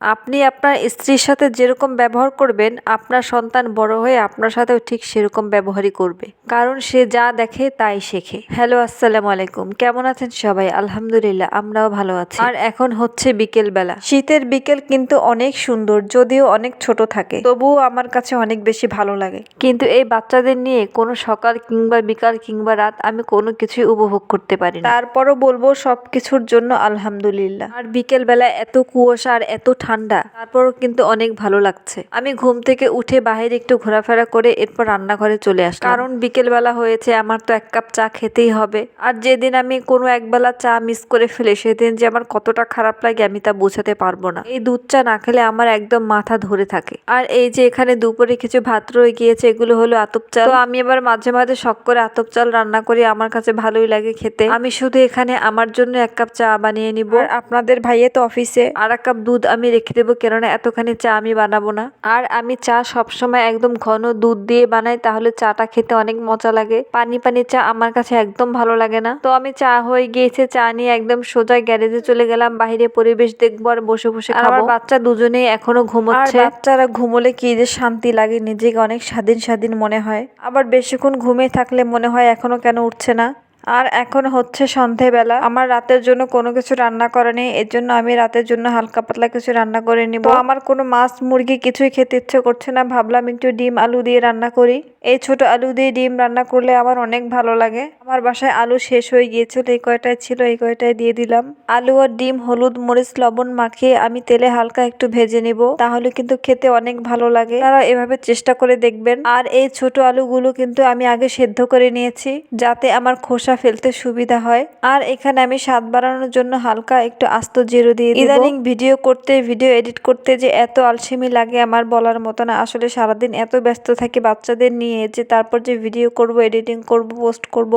আপনি আপনার স্ত্রীর সাথে যেরকম ব্যবহার করবেন, আপনার সন্তান বড় হয়ে আপনার সাথেও ঠিক সেরকম ব্যবহারই করবে। কারণ সে যা দেখে তাই শেখে। হ্যালো, আসসালামু আলাইকুম। কেমন আছেন সবাই? আলহামদুলিল্লাহ, আমরাও ভালো আছি। আর এখন হচ্ছে বিকেল বেলা শীতের বিকেল কিন্তু অনেক সুন্দর, যদিও অনেক ছোট থাকে। তবুও আমার কাছে অনেক বেশি ভালো লাগে। কিন্তু এই বাচ্চাদের নিয়ে কোনো সকাল কিংবা বিকাল কিংবা রাত আমি কোনো কিছুই উপভোগ করতে পারি তারপরও বলব সব কিছুর জন্য আলহামদুলিল্লাহ। আর বিকেল বেলা এত কুয়াশা আর এত ঠান্ডা। তারপরও কিন্তু অনেক ভালো লাগছে। আমি ঘুম থেকে উঠে বাইরে একটু ঘোরাফেরা করে এরপর রান্নাঘরে চলে আসলাম। কারণ বিকেল বেলা হয়েছে, আমার তো এক কাপ চা খেতেই হবে। আর যেদিন আমি কোনো একবেলা চা মিস করে ফেলে, সেদিন যে আমার কতটা খারাপ লাগে আমি তা বোঝাতে পারব না। এই দুধ চা না খেলে আমার একদম মাথা ধরে থাকে। আর এই যে এখানে দুপুরে কিছু ভাত রয়ে গিয়েছে, এগুলো হলো আতপ চাল। তো আমি এবার মাঝে মাঝে শখ করে আতপ চাল রান্না করি, আমার কাছে ভালোই লাগে খেতে। আমি শুধু এখানে আমার জন্য এক কাপ চা বানিয়ে নিব। আপনাদের ভাইয়ে তো অফিসে। আর এক কাপ দুধ আমি রেখে দেবো কেননা এতখানি চা আমি বানাবো না। আর আমি চা সবসময় একদম ঘন দুধ দিয়ে বানাই তাহলে চাটা খেতে অনেক মজা লাগে। পানি পানি চা আমার কাছে একদম ভালো লাগে না। তো আমি চা হয়ে গিয়েছে চা নিয়ে একদম সোজা গ্যারেজে চলে গেলাম বাইরে পরিবেশ দেখব আর বসে বসে আমার বাচ্চা দুজনেই এখনও ঘুমোচ্ছে। বাচ্চারা ঘুমোলে কি যে শান্তি লাগে নিজেকে অনেক স্বাধীন স্বাধীন মনে হয়। আবার বেশিক্ষণ ঘুমিয়ে থাকলে মনে হয় এখনও কেন উঠছে না। আর এখন হচ্ছে সন্ধেবেলা। আমার রাতের জন্য কোনো কিছু রান্না করে নেই এর জন্য আমি রাতের জন্য হালকা পাতলা কিছু রান্না করে নিব। আমার কোনো মাছ মুরগি কিছুই খেতে ইচ্ছে করছে না ভাবলাম একটু ডিম আলু দিয়ে রান্না করি। এই ছোট আলু দিয়ে ডিম রান্না করলে আমার অনেক ভালো লাগে। আমার বাসায় আলু শেষ হয়ে গিয়েছিল এই কয়টায় ছিল এই কয়টায় দিয়ে দিলাম। আলু আর ডিম হলুদ মরিচ লবণ মাখিয়ে আমি তেলে হালকা একটু ভেজে নিব তাহলে কিন্তু খেতে অনেক ভালো লাগে। তারা এভাবে চেষ্টা করে দেখবেন। আর এই ছোট আলুগুলো কিন্তু আমি আগে সেদ্ধ করে নিয়েছি যাতে আমার খোসা ফেলতে সুবিধা হয়। আর এখানে আমি স্বাদ বাড়ানোর জন্য হালকা একটু আস্ত জিরো দিয়ে ইদানিং ভিডিও করতে, ভিডিও এডিট করতে যে এত আলসেমি লাগে আমার বলার মতো না। আসলে সারাদিন এত ব্যস্ত থাকি বাচ্চাদের নিয়ে যে তারপর যে ভিডিও করব, এডিটিং করব, পোস্ট করব,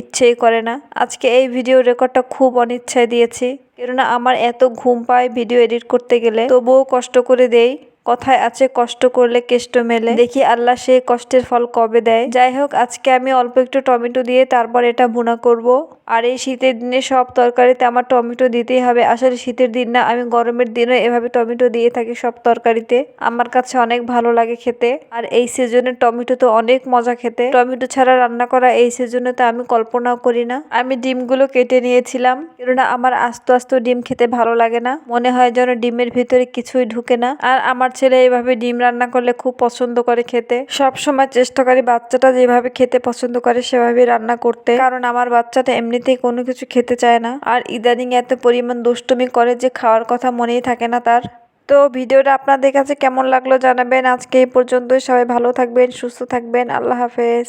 ইচ্ছেই করে না। আজকে এই ভিডিও রেকর্ডটা খুব অনিচ্ছায় দিয়েছি। কেননা আমার এত ঘুম পায় ভিডিও এডিট করতে গেলে। তবুও কষ্ট করে দেই। কথায় আছে, কষ্ট করলে কেষ্ট মেলে। দেখি আল্লাহ সেই কষ্টের ফল কবে দেয়। যাই হোক, আজকে আমি অল্প একটু টমেটো দিয়ে তারপর এটা ভুনা করব। আর এই শীতের দিনে সব তরকারিতে আমার টমেটো দিতেই হবে। আসলে শীতের দিন না, আমি গরমের দিনও এভাবে টমেটো দিয়ে থাকি সব তরকারিতে। আমার কাছে অনেক ভালো লাগে খেতে। আর এই সিজনে টমেটো তো অনেক মজা খেতে। টমেটো ছাড়া রান্না করা এই সিজনে তো আমি কল্পনাও করি না। আমি ডিমগুলো কেটে নিয়েছিলাম। কেননা আমার আস্ত আস্ত ডিম খেতে ভালো লাগে না। মনে হয় যেন ডিমের ভিতরে কিছুই ঢুকে না। আর আমার ছেলে এইভাবে ডিম রান্না করলে খুব পছন্দ করে খেতে। সব সময় চেষ্টা করি বাচ্চাটা যেভাবে খেতে পছন্দ করে সেভাবে রান্না করতে। কারণ আমার বাচ্চাটা এমনিতেই কোনো কিছু খেতে চায় না। আর ইদানিং এত পরিমাণ দুষ্টুমি করে যে খাওয়ার কথা মনেই থাকে না তার। তো ভিডিওটা আপনাদের কাছে কেমন লাগল জানাবেন। আজকে এই পর্যন্তই। সবাই ভালো থাকবেন, সুস্থ থাকবেন। আল্লাহ হাফেজ।